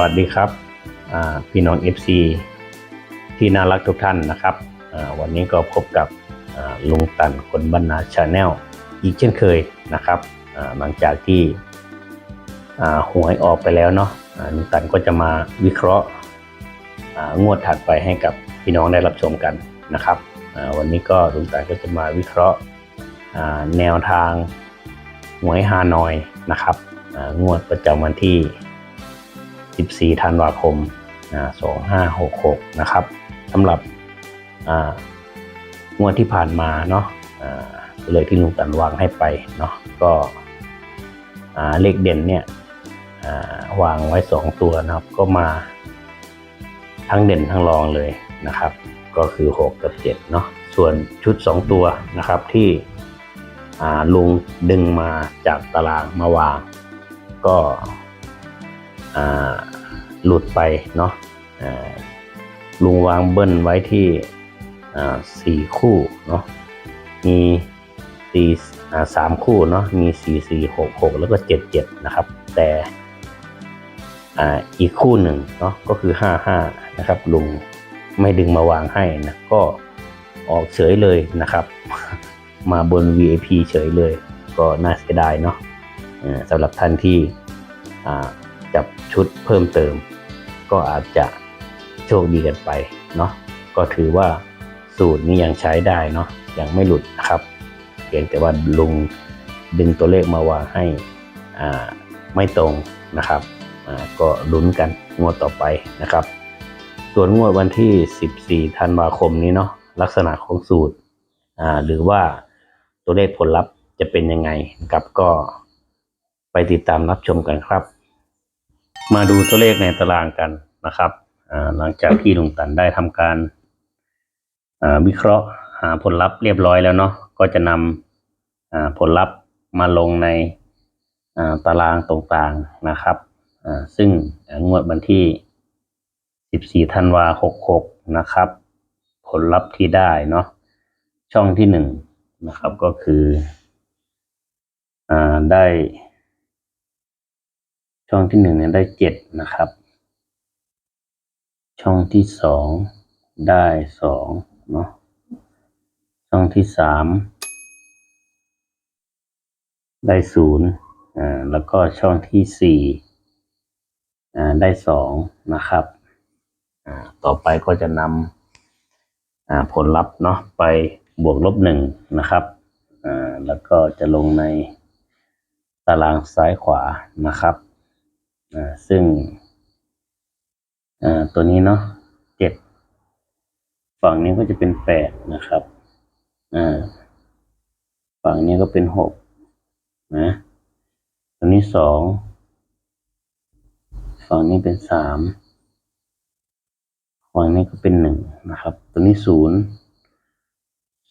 วัสดีครับพี่น้อง FC ที่น่ารักทุกท่านนะครับวันนี้ก็พบกับลุงตันคนบรรณาชาแนลอีกเช่นเคยนะครับหลังจากที่หวยออกไปแล้วเนาะลุงตันก็จะมาวิเคราะห์งวดถัดไปให้กับพี่น้องได้รับชมกันนะครับวันนี้ก็ลุงตันก็จะมาวิเคราะห์แนวทางหวยฮานอยนะครับงวดประจำวันที่ 14ธันวาคม2566 นะครับสำหรับงวดที่ผ่านมาเนาะเลยที่ลุงตันวางให้ไปเนาะก็เลขเด่นเนี่ยวางไว้ 2 ตัวนะครับ ก็มาทั้งเด่นทั้งรองเลยนะครับ ก็คือ 6 กับ 7 เนาะส่วนชุด 2 ตัวนะครับที่ลุงดึงมาจากตารางมาวาง ก็ หลุดไปเนาะลุงวางเบิ้ลไว้ที่สี่คู่เนาะมีสี่สามคู่เนาะมีสี่สี่หกหกแล้วก็เจ็ดเจ็ดนะครับ แต่อีกคู่หนึ่งเนาะก็คือห้าห้านะครับ ลุงไม่ดึงมาวางให้นะก็ออกเฉยเลยนะครับ มาบน VIP เฉยเลย ก็น่าเสียดายเนาะสำหรับท่านที่ จับชุดเพิ่มเติม ก็อาจจะโชคดีกันไปเนาะก็ถือว่าสูตรนี้ยังใช้ได้เนาะยังไม่หลุดนะครับเพียงแต่ว่าลุงดึงตัวเลขมาวางให้อ่าไม่ตรงนะครับอ่าก็ลุ้นกันงวดต่อไปนะครับ ส่วนงวดวันที่ 14ธันวาคมนี้เนาะลักษณะของสูตรอ่าหรือว่าตัวเลขผลลัพธ์จะเป็นยังไงครับก็ไปติดตามรับชมกันครับ มาดูตัวเลขในตารางกันนะครับหลังจากที่ลุงตันได้ทำการวิเคราะห์หาผลลัพธ์เรียบร้อยแล้วเนาะก็จะนำอ่าผลลัพธ์มาลงในตารางตรงกลางนะครับซึ่งงวดวันที่ 14 ธันวา66 นะครับ ผลลัพธ์ที่ได้เนาะช่องที่หนึ่งนะครับก็คืออได้ ช่องที่หนึ่งเนี่ยได้เจ็ดนะครับ ช่องที่สองได้สองเนาะช่องที่สามได้ศูนย์อ่าแล้วก็ช่องที่สี่อ่าได้สองนะครับอ่าต่อไปก็จะนำอ่าผลลัพธ์เนาะไปบวกลบหนึ่งนะครับอ่าแล้วก็จะลงในตารางซ้ายขวานะครับ ซึ่งตัวนี้เนาะเจ็ดฝั่งนี้ก็จะเป็นแปดนะครับฝั่งนี้ก็เป็นหกนะตัวนี้สองฝั่งนี้เป็นสามฝั่งนี้ก็เป็นหนึ่งนะครับ ตัวนี้ศูนย์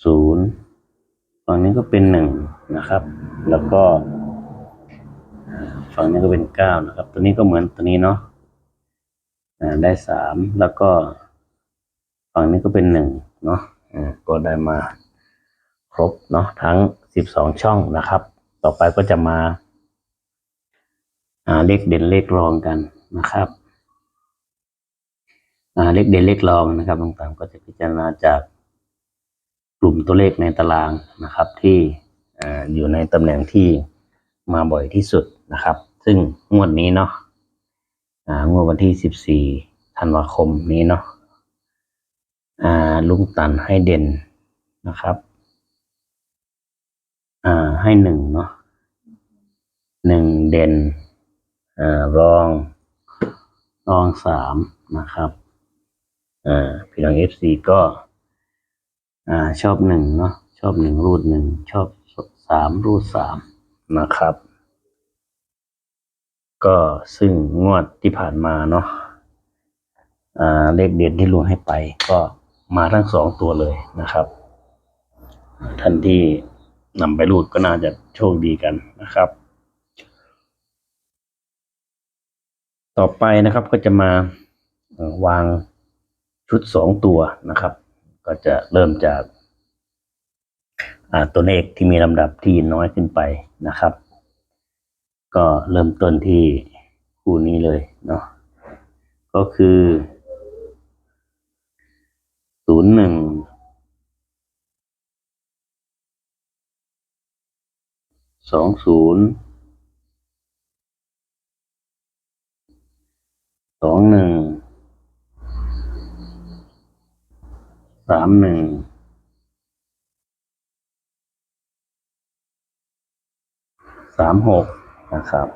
ศูนย์ฝั่งนี้ก็เป็นหนึ่งนะครับ แล้วก็ ฝั่งนี้ก็เป็นเก้านะครับ ตัวนี้ก็เหมือนตัวนี้เนาะอ่าได้สามแล้วก็ฝั่งนี้ก็เป็นหนึ่งเนาะอ่าก็ได้มาครบเนาะทั้งสิบสองช่องนะครับ ต่อไปก็จะมาอ่าเลขเด่นเลขรองกันนะครับอ่าเลขเด่นเลขรองนะครับต่างๆก็จะพิจารณาจากกลุ่มตัวเลขในตารางนะครับที่ออยู่ในตำแหน่งที่มาบ่อยที่สุด นะครับ ซึ่งงวดนี้เนาะอ่างวดวันที่14ธันวาคมนี้เนาะอ่าลุงตันให้เด่นนะครับอ่าให้หนึ่งเนาะหนึ่งเด่นอ่ารองรองสามนะครับอ่าพี่น้องเอฟซีก็ อ่าชอบหนึ่งเนาะชอบหนึ่งรูดหนึ่งชอบสามรูดสามนะครับ ก็ซึ่งงวดที่ผ่านมาเนาะอ่าเลขเด่นที่ลุงให้ไป ก็มาทั้งสองตัวเลยนะครับท่านที่นำไปรูดก็น่าจะโชคดีกันนะครับ ต่อไปนะครับก็จะมาวางชุดสองตัวนะครับ ก็จะเริ่มจากตัวเลขที่มีลำดับที่น้อยขึ้นไปนะครับ ก็เริ่มต้นที่คู่นี้เลยเนาะก็คือศูนย์หนึ่งสองศูนย์สองหนึ่งสามหนึ่งสามหก นะครับ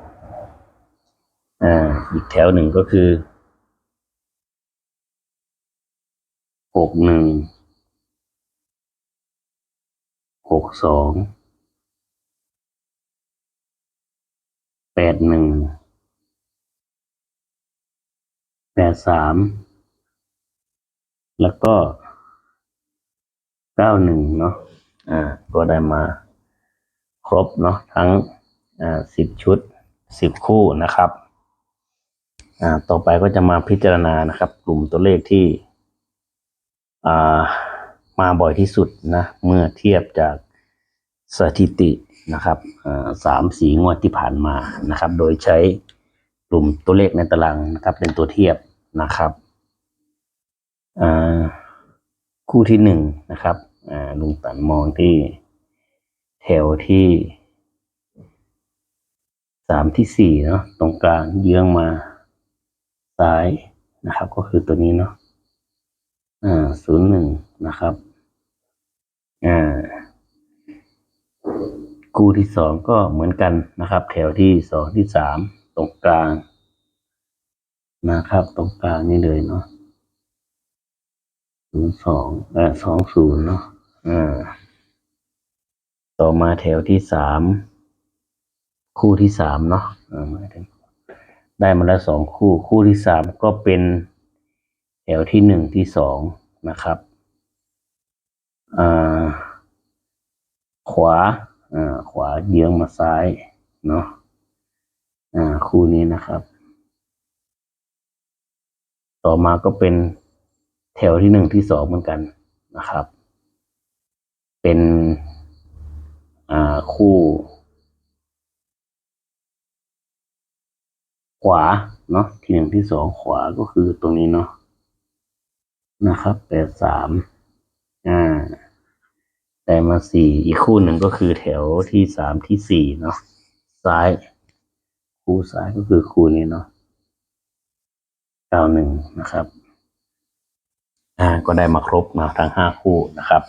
อ่าอีกแถวหนึ่งก็คือหกหนึ่งหกสองแปดหนึ่งแปดสามแล้วก็เก้าหนึ่งเนาะอ่าก็ได้มาครบเนาะทั้ง สิบชุดสิบคู่นะครับอ่าต่อไปก็จะมาพิจารณานะครับ กลุ่มตัวเลขที่อ่ามาบ่อยที่สุดนะเมื่อเทียบจากสถิตินะครับอ่าสามสีงวดที่ผ่านมานะครับ โดยใช้กลุ่มตัวเลขในตารางนะครับ เป็นตัวเทียบนะครับอ่าคู่ที่หนึ่งนะครับอ่าลุงตันมองที่แถวที่ สามที่สี่เนาะตรงกลางเยื้องมาซ้ายนะครับ ก็คือตัวนี้เนาะอ่าศูนย์หนึ่งนะครับอ่าคู่ที่สองก็เหมือนกันนะครับ แถวที่สองที่สามตรงกลางนะครับ ตรงกลางนี่เลยเนาะศูนย์สองเออสองศูนย์เนาะอ่าต่อมาแถวที่สาม คู่ที่สามเนาะได้มาแล้วสองคู่ คู่ที่สามก็เป็นแถวที่หนึ่งที่สองนะครับขวาขวาเยื้องมาซ้ายเนาะคู่นี้นะครับ ต่อมาก็เป็นแถวที่หนึ่งที่สองเหมือนกันนะครับ เป็นคู่ วาเนาะที่หนึ่งที่สองขวาก็คือตรงนี้เนาะนะครับแปดสามอ่าแต่มาสี่อีกคู่หนึ่งก็คือแถวที่สามที่สี่เนาะซ้าย คู่ซ้ายก็คือคู่นี้เนาะเก้าหนึ่งนะครับ อ่า ก็ได้มาครบมาทั้งห้าคู่นะครับ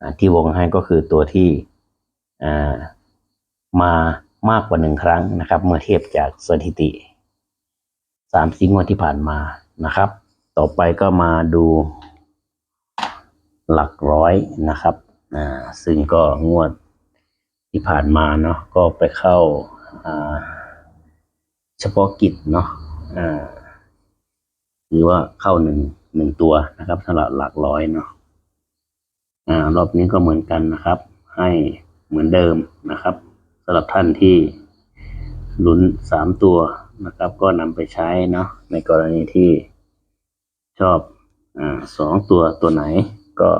อ่าที่วงให้ก็คือตัวที่อ่ามา มากกว่าหนึ่งครั้งนะครับ เมื่อเทียบจากสถิติสามสิงวดที่ผ่านมานะครับ ต่อไปก็มาดูหลักร้อยนะครับอ่าซึ่งก็งวดที่ผ่านมาเนาะก็ไปเข้าอ่าเฉพาะกิจเนาะอ่าหรือว่าเข้าหนึ่งหนึ่งตัวนะครับสำหรับหลักร้อยเนาะอ่ารอบนี้ก็เหมือนกันนะครับ ให้เหมือนเดิมนะครับำหรับท่านที่ลุ้นสามตัวนะครับ ก็นำไปใช้เนาะในกรณีที่ชอบอ่าสองตัวตัวไหนก็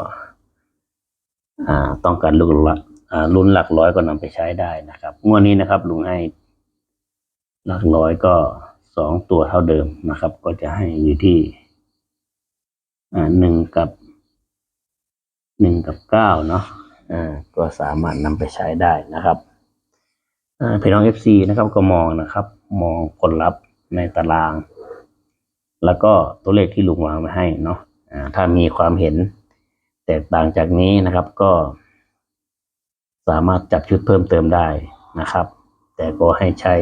อ่าต้องการลุ้นหลักอ่าลุ้นหลักร้อยก็นำไปใช้ได้นะครับงวดนี้นะครับลุงให้หลักร้อยก็สองตัวเท่าเดิมนะครับ ก็จะให้อยู่ที่อ่าหนึ่งกับหนึ่งกับเก้าเนาะอ่าก็สามารถนำไปใช้ได้นะครับ พี่น้อง FC นะครับก็มองนะครับ มองผลลัพธ์ในตาราง แล้วก็ตัวเลขที่ลุงวางไว้ให้เนาะถ้ามีความเห็นแตกต่างจากนี้นะครับก็สามารถจับชุดเพิ่มเติมได้นะครับ แต่ก็ให้ใช้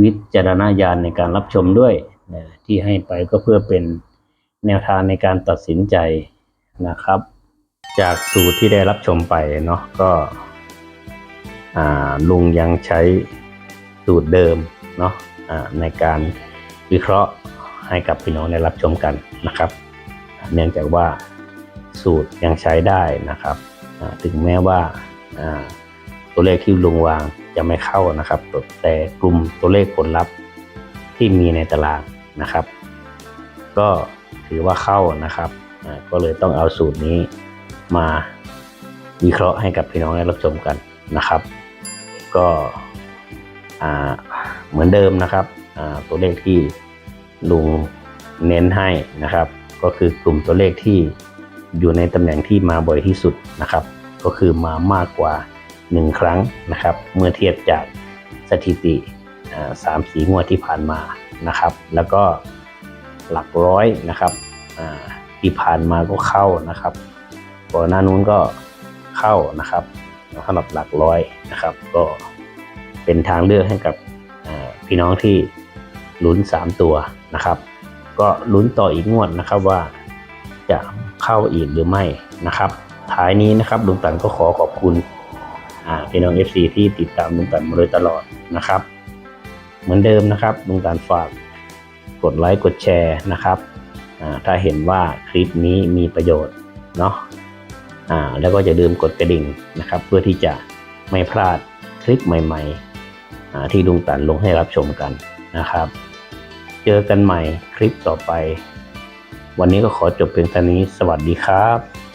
วิจารณญาณในการรับชมด้วยนะที่ให้ไปก็เพื่อเป็นแนวทางในการตัดสินใจนะครับ จากสูตรที่ได้รับชมไปเนาะก็ ลุงยังใช้สูตรเดิมเนาะในการวิเคราะห์ให้กับพี่น้องได้รับชมกันนะครับ เนื่องจากว่าสูตรยังใช้ได้นะครับถึงแม้ว่าตัวเลขที่ลุงวางจะไม่เข้านะครับ แต่กลุ่มตัวเลขผลลัพธ์ที่มีในตารางนะครับ ก็ถือว่าเข้านะครับก็เลยต้องเอาสูตรนี้มาวิเคราะห์ให้กับพี่น้องได้รับชมกันนะครับ ก็เหมือนเดิมนะครับ ตัวเลขที่ลุงเน้นให้นะครับ ก็คือกลุ่มตัวเลขที่อยู่ในตำแหน่งที่มาบ่อยที่สุดนะครับ ก็คือมามากกว่า 1 ครั้งนะครับ เมื่อเทียบจากสถิติสามสีงวดที่ผ่านมานะครับ แล้วก็หลักร้อยนะครับที่ผ่านมาก็เข้านะครับก่อนหน้านู้นก็เข้านะครับ สำหรับหลักร้อยนะครับ ก็เป็นทางเลือกให้กับพี่น้องที่ลุ้น 3 ตัวนะครับ ก็ลุ้นต่ออีกงวดนะครับว่าจะเข้าอีกหรือไม่นะครับ ท้ายนี้นะครับลุงตันก็ขอขอบคุณพี่น้อง FC ที่ติดตามลุงตันมาโดยตลอดนะครับ เหมือนเดิมนะครับลุงตันฝากกดไลค์กดแชร์นะครับถ้าเห็นว่าคลิปนี้มีประโยชน์เนาะ แล้วก็อย่าลืมกดกระดิ่งนะครับ เพื่อที่จะไม่พลาดคลิปใหม่ๆอ่าที่ลุงตันลงให้รับชมกันนะครับ เจอกันใหม่คลิปต่อไป วันนี้ก็ขอจบเพียงเท่านี้สวัสดีครับ